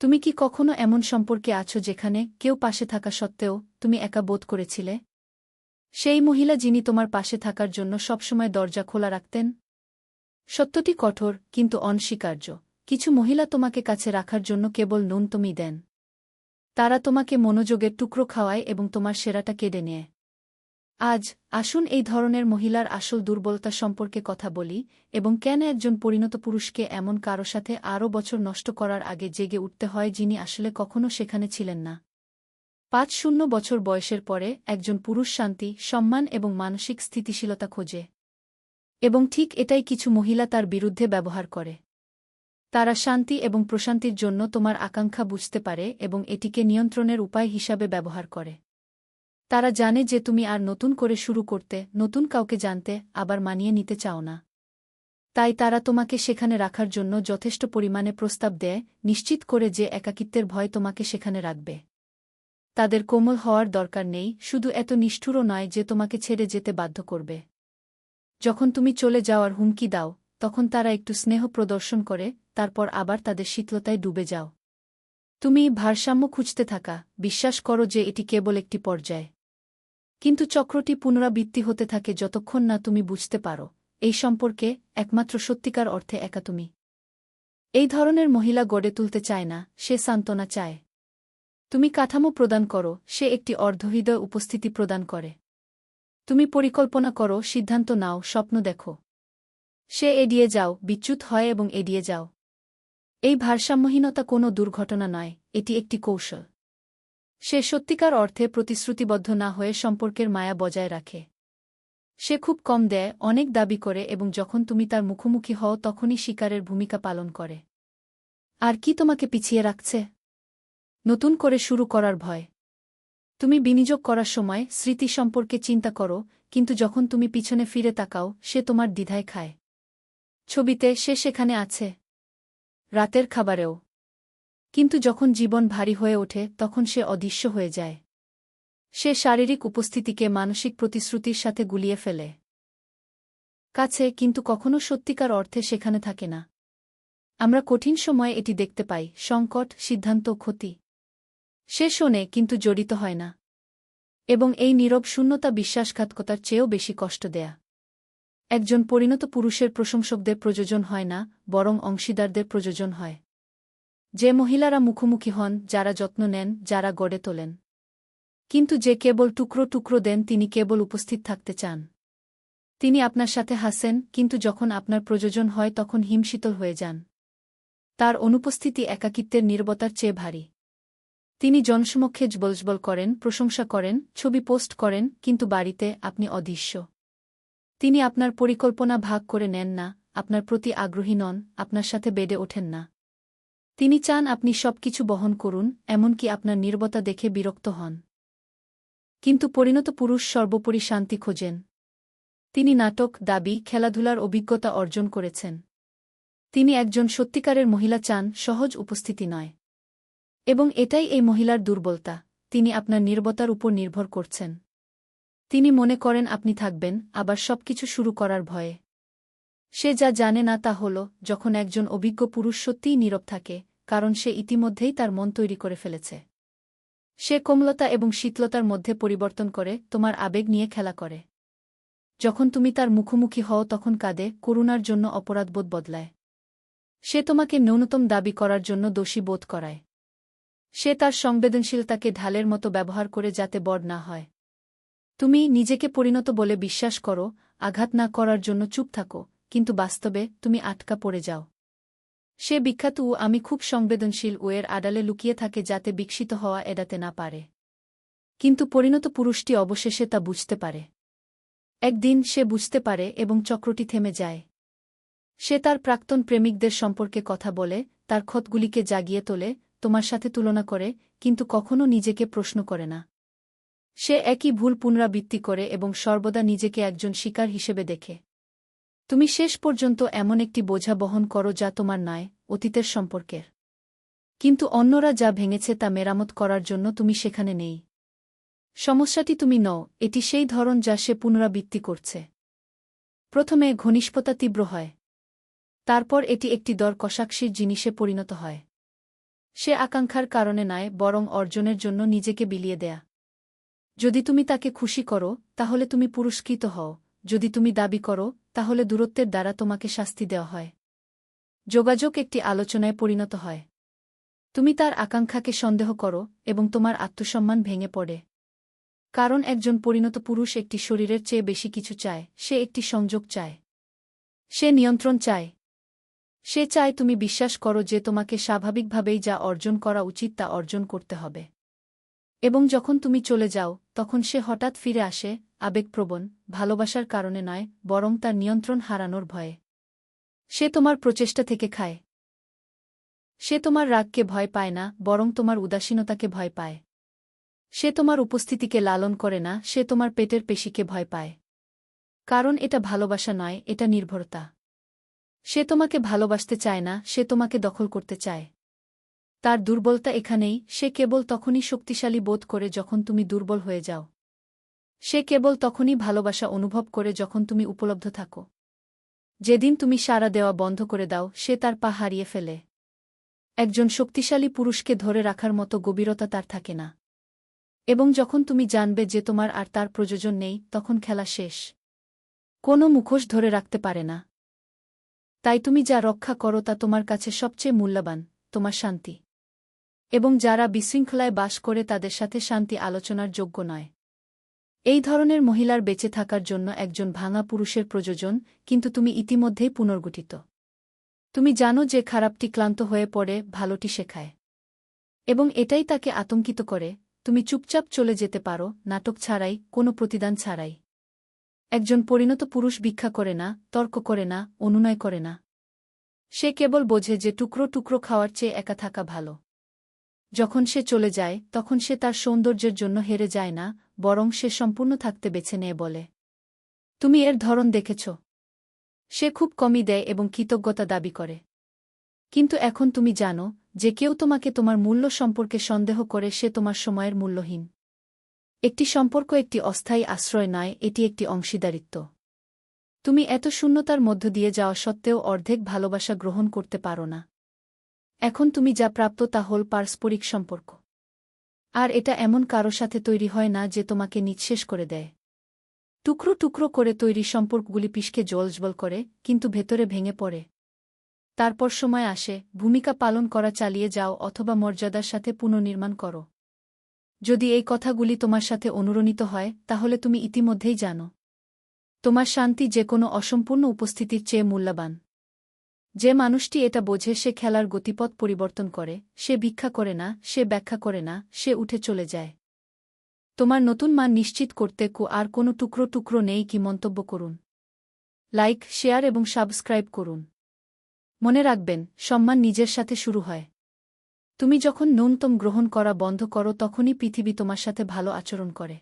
তুমি কি কখনো এমন সম্পর্কে আছো যেখানে কেউ পাশে থাকা সত্ত্বেও তুমি একা বোধ করেছিলে? সেই মহিলা যিনি তোমার পাশে থাকার জন্য সবসময় দরজা খোলা রাখতেন? সত্যটি কঠোর, কিন্তু অনস্বীকার্য। কিছু মহিলা তোমাকে কাছে রাখার জন্য কেবল ন্যূনতমই দেন। তারা তোমাকে মনোযোগের টুকরো খাওয়ায় এবং তোমার সেরাটা কেড়ে নেয়। আজ আসুন এই ধরনের মহিলার আসল দুর্বলতা সম্পর্কে কথা বলি এবং কেন একজন পরিণত পুরুষকে এমন কারও সাথে আরও বছর নষ্ট করার আগে জেগে উঠতে হয় যিনি আসলে কখনো সেখানে ছিলেন না। পাঁচ শূন্য বছর বয়সের পরে একজন পুরুষ শান্তি, সম্মান এবং মানসিক স্থিতিশীলতা খোঁজে। এবং ঠিক এটাই কিছু মহিলা তার বিরুদ্ধে ব্যবহার করে। তারা শান্তি এবং প্রশান্তির জন্য তোমার আকাঙ্ক্ষা বুঝতে পারে এবং এটিকে নিয়ন্ত্রণের উপায় হিসাবে ব্যবহার করে। তারা জানে যে তুমি আর নতুন করে শুরু করতে, নতুন কাউকে জানতে, আবার মানিয়ে নিতে চাও না। তাই তারা তোমাকে সেখানে রাখার জন্য যথেষ্ট পরিমাণে প্রস্তাব দেয়, নিশ্চিত করে যে একাকিত্বের ভয় তোমাকে সেখানে রাখবে। তাদের কোমল হওয়ার দরকার নেই, শুধু এত নিষ্ঠুরও নয় যে তোমাকে ছেড়ে যেতে বাধ্য করবে। যখন তুমি চলে যাওয়ার হুমকি দাও, তখন তারা একটু স্নেহ প্রদর্শন করে, তারপর আবার তাদের শীতলতায় ডুবে যাও। তুমি ভারসাম্য খুঁজতে থাকা, বিশ্বাস করো যে এটি কেবল একটি পর্যায়। কিন্তু চক্রটি পুনরাবৃত্তি হতে থাকে যতক্ষণ না তুমি বুঝতে পারো, এই সম্পর্কে একমাত্র সত্যিকার অর্থে একা তুমি। এই ধরনের মহিলা গড়ে তুলতে চায় না, সে সান্ত্বনা চায়। তুমি কাঠামো প্রদান করো, সে একটি অর্ধহৃদয় উপস্থিতি প্রদান করে। তুমি পরিকল্পনা করো, সিদ্ধান্ত নাও, স্বপ্ন দেখো। সে এড়িয়ে যাও, বিচ্যুত হয় এবং এড়িয়ে যাও। এই ভারসাম্যহীনতা কোনো দুর্ঘটনা নয়, এটি একটি কৌশল। সে সত্যিকার অর্থে প্রতিশ্রুতিবদ্ধ না হয়ে সম্পর্কের মায়া বজায় রাখে। সে খুব কম দেয়, অনেক দাবি করে এবং যখন তুমি তার মুখোমুখি হও তখনই শিকারের ভূমিকা পালন করে। আর কি তোমাকে পিছিয়ে রাখছে? নতুন করে শুরু করার ভয়। তুমি বিনিয়োগ করার সময় স্মৃতি সম্পর্কে চিন্তা করো, কিন্তু যখন তুমি পিছনে ফিরে তাকাও, সে তোমার দ্বিধায় খায়। ছবিতে সে সেখানে আছে। রাতের খাবারেও। কিন্তু যখন জীবন ভারী হয়ে ওঠে, তখন সে অদৃশ্য হয়ে যায়। সে শারীরিক উপস্থিতিকে মানসিক প্রতিশ্রুতির সাথে গুলিয়ে ফেলে। কাছে কিন্তু কখনো সত্যিকার অর্থে সেখানে থাকে না। আমরা কঠিন সময়ে এটি দেখতে পাই, সংকট, সিদ্ধান্ত, ক্ষতি। সে শোনে, কিন্তু জড়িত হয় না। এবং এই নীরব শূন্যতা বিশ্বাসঘাতকতার চেয়েও বেশি কষ্ট দেয়া। একজন পরিণত পুরুষের প্রশংসকদের প্রযোজন হয় না, বরং অংশীদারদের প্রযোজন হয়। যে মহিলারা মুখোমুখি হন, যারা যত্ন নেন, যারা গড়ে তোলেন। কিন্তু যে কেবল টুকরো টুকরো দেন, তিনি কেবল উপস্থিত থাকতে চান। তিনি আপনার সাথে হাসেন, কিন্তু যখন আপনার প্রযোজন হয়, তখন হিমশীতল হয়ে যান। তার অনুপস্থিতি একাকিত্বের নির্বতার চেয়ে ভারী। তিনি জনসমক্ষে জবলজবল করেন, প্রশংসা করেন, ছবি পোস্ট করেন, কিন্তু বাড়িতে আপনি অদৃশ্য। তিনি আপনার পরিকল্পনা ভাগ করে নেন না, আপনার প্রতি আগ্রহী নন, আপনার সাথে বেডে ওঠেন না। তিনি চান আপনি সবকিছু বহন করুন, এমনকি আপনার নির্বতা দেখে বিরক্ত হন। কিন্তু পরিণত পুরুষ সর্বোপরি শান্তি খোঁজেন। তিনি নাটক, দাবি, খেলাধুলার অভিজ্ঞতা অর্জন করেছেন। তিনি একজন সত্যিকারের মহিলা চান, সহজ উপস্থিতি নয়। এবং এটাই এই মহিলার দুর্বলতা, তিনি আপনার নির্বতার উপর নির্ভর করছেন। তিনি মনে করেন আপনি থাকবেন, আবার সবকিছু শুরু করার ভয়ে। সে যা জানে না তা হল, যখন একজন অভিজ্ঞ পুরুষ সত্যিই নীরব থাকে কারণ সে ইতিমধ্যেই তার মন তৈরি করে ফেলেছে। সে কোমলতা এবং শীতলতার মধ্যে পরিবর্তন করে, তোমার আবেগ নিয়ে খেলা করে। যখন তুমি তার মুখোমুখি হও, তখন কাঁদে, করুণার জন্য অপরাধবোধ বদলায়। সে তোমাকে ন্যূনতম দাবি করার জন্য দোষী বোধ করায়। সে তার সংবেদনশীলতাকে ঢালের মতো ব্যবহার করে যাতে বড় না হয়। তুমি নিজেকে পরিণত বলে বিশ্বাস করো, আঘাত না করার জন্য চুপ থাকো, কিন্তু বাস্তবে তুমি আটকা পড়ে যাও। সে বিখ্যাত উ আমি খুব সংবেদনশীল ও এর আড়ালে লুকিয়ে থাকে যাতে বিকশিত হওয়া এড়াতে না পারে। কিন্তু পরিণত পুরুষটি অবশেষে তা বুঝতে পারে। একদিন সে বুঝতে পারে এবং চক্রটি থেমে যায়। সে তার প্রাক্তন প্রেমিকদের সম্পর্কে কথা বলে, তার ক্ষতগুলিকে জাগিয়ে তোলে, তোমার সাথে তুলনা করে, কিন্তু কখনও নিজেকে প্রশ্ন করে না। সে একই ভুল পুনরাবৃত্তি করে এবং সর্বদা নিজেকে একজন শিকার হিসেবে দেখে। তুমি শেষ পর্যন্ত এমন একটি বোঝা বহন করো যা তোমার নয় অতীতের সম্পর্কের। কিন্তু অন্যরা যা ভেঙেছে তা মেরামত করার জন্য তুমি সেখানে নেই। সমস্যাটি তুমি নও, এটি সেই ধরন যা সে পুনরাবৃত্তি করছে। প্রথমে ঘনিষ্ঠতা তীব্র হয়। তারপর এটি একটি দর কষাক্ষীর জিনিসে পরিণত হয়। সে আকাঙ্ক্ষার কারণে নয়, বরং অর্জনের জন্য নিজেকে বিলিয়ে দেয়া। যদি তুমি তাকে খুশি করো, তাহলে তুমি পুরস্কৃত হও। যদি তুমি দাবি করো, তাহলে দূরত্বের দ্বারা তোমাকে শাস্তি দেওয়া হয়। যোগাযোগ একটি আলোচনায় পরিণত হয়। তুমি তার আকাঙ্ক্ষাকে সন্দেহ করো এবং তোমার আত্মসম্মান ভেঙে পড়ে। কারণ একজন পরিণত পুরুষ একটি শরীরের চেয়ে বেশি কিছু চায়, সে একটি সংযোগ চায়। সে নিয়ন্ত্রণ চায়। সে চায় তুমি বিশ্বাস করো যে তোমাকে স্বাভাবিকভাবেই যা অর্জন করা উচিত তা অর্জন করতে হবে। এবং যখন তুমি চলে যাও, তখন সে হঠাৎ ফিরে আসে আবেগপ্রবণ, ভালোবাসার কারণে নয়, বরং তার নিয়ন্ত্রণ হারানোর ভয়ে। সে তোমার প্রচেষ্টা থেকে খায়। সে তোমার রাগকে ভয় পায় না, বরং তোমার উদাসীনতাকে ভয় পায়। সে তোমার উপস্থিতিকে লালন করে না, সে তোমার পেটের পেশিকে ভয় পায়। কারণ এটা ভালোবাসা নয়, এটা নির্ভরতা। সে তোমাকে ভালোবাসতে চায় না, সে তোমাকে দখল করতে চায়। তার দুর্বলতা এখানেই, সে কেবল তখনই শক্তিশালী বোধ করে যখন তুমি দুর্বল হয়ে যাও। সে কেবল তখনই ভালোবাসা অনুভব করে যখন তুমি উপলব্ধ থাকো। যেদিন তুমি সাড়া দেওয়া বন্ধ করে দাও, সে তার পা হারিয়ে ফেলে। একজন শক্তিশালী পুরুষকে ধরে রাখার মতো গভীরতা তার থাকে না। এবং যখন তুমি জানবে যে তোমার আর তার প্রয়োজন নেই, তখন খেলা শেষ। কোনো মুখোশ ধরে রাখতে পারে না। তাই তুমি যা রক্ষা করো তা তোমার কাছে সবচেয়ে মূল্যবান, তোমার শান্তি। এবং যারা বিশৃঙ্খলায় বাস করে তাদের সাথে শান্তি আলোচনার যোগ্য নয়। এই ধরনের মহিলার বেঁচে থাকার জন্য একজন ভাঙা পুরুষের প্রয়োজন কিন্তু তুমি ইতিমধ্যেই পুনর্গঠিত। তুমি জানো যে খারাপটি ক্লান্ত হয়ে পড়ে, ভালোটি শেখায়। এবং এটাই তাকে আতঙ্কিত করে, তুমি চুপচাপ চলে যেতে পারো, নাটক ছাড়াই, কোনো প্রতিদান ছাড়াই। একজন পরিণত পুরুষ ভিক্ষা করে না, তর্ক করে না, অনুনয় করে না। সে কেবল বোঝে যে টুকরো টুকরো খাওয়ার চেয়ে একা থাকা ভালো। যখন সে চলে যায়, তখন সে তার সৌন্দর্যের জন্য হেরে যায় না, বরং সে সম্পূর্ণ থাকতে বেছে নেয় বলে। তুমি এর ধরন দেখেছ। সে খুব কমই দেয় এবং কৃতজ্ঞতা দাবি করে। কিন্তু এখন তুমি জানো, যে কেউ তোমাকে তোমার মূল্য সম্পর্কে সন্দেহ করে, সে তোমার সময়ের মূল্যহীন। একটি সম্পর্ক একটি অস্থায়ী আশ্রয় নয়, এটি একটি অংশীদারিত্ব। তুমি এত শূন্যতার মধ্য দিয়ে যাওয়া সত্ত্বেও অর্ধেক ভালোবাসা গ্রহণ করতে পারো না। এখন তুমি যা প্রাপ্ত তা হল পারস্পরিক সম্পর্ক। আর এটা এমন কারও সাথে তৈরি হয় না যে তোমাকে নিঃশেষ করে দেয়। টুকরো টুকরো করে তৈরি সম্পর্কগুলি পিসকে জলজবল করে, কিন্তু ভেতরে ভেঙে পড়ে। তারপর সময় আসে, ভূমিকা পালন করা চালিয়ে যাও অথবা মর্যাদার সাথে পুনর্নির্মাণ করো। যদি এই কথাগুলি তোমার সাথে অনুরণিত হয়, তাহলে তুমি ইতিমধ্যেই জানো। তোমার শান্তি যে কোনো অসম্পূর্ণ উপস্থিতির চেয়ে মূল্যবান। যে মানুষটি এটা বোঝে সে খেলার গতিপথ পরিবর্তন করে, সে ভিক্ষা করে না, সে ব্যাখ্যা করে না, সে উঠে চলে যায়। তোমার নতুন মান নিশ্চিত করতে কু আর কোনো টুকরো টুকরো নেই কি মন্তব্য করুন। লাইক, শেয়ার এবং সাবস্ক্রাইব করুন। মনে রাখবেন, সম্মান নিজের সাথে শুরু হয়। তুমি যখন ন্যূনতম গ্রহণ করা বন্ধ করো তখনই পৃথিবী তোমার সাথে ভালো আচরণ করে।